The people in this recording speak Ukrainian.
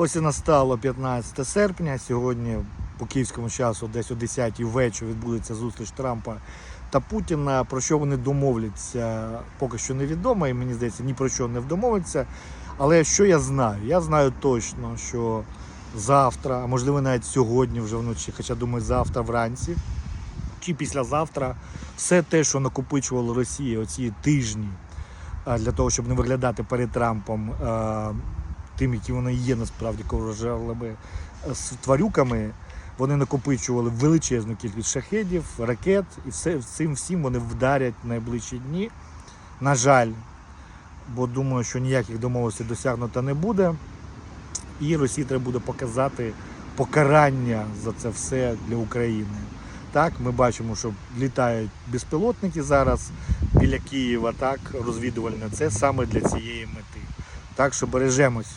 Ось і настало 15 серпня. Сьогодні по київському часу, десь о 10 вечора відбудеться зустріч Трампа та Путіна. Про що вони домовляться, поки що невідомо, і мені здається, ні про що не домовляться. Але що я знаю? Я знаю точно, що завтра, а можливо навіть сьогодні вже вночі, хоча думаю, завтра вранці чи післязавтра, все те, що накопичувала Росія оці тижні для того, щоб не виглядати перед Трампом а, тим, які вони є насправді кровожерлими е, тварюками. Вони накопичували величезну кількість шахедів, ракет, і все цим всім вони вдарять в найближчі дні. На жаль, бо думаю, що ніяких домовленостей досягнуто не буде. І Росії треба буде показати покарання за це все для України. Так, ми бачимо, що літають безпілотники зараз біля Києва, так, розвідувальне. Це саме для цієї мети. Так що бережемось.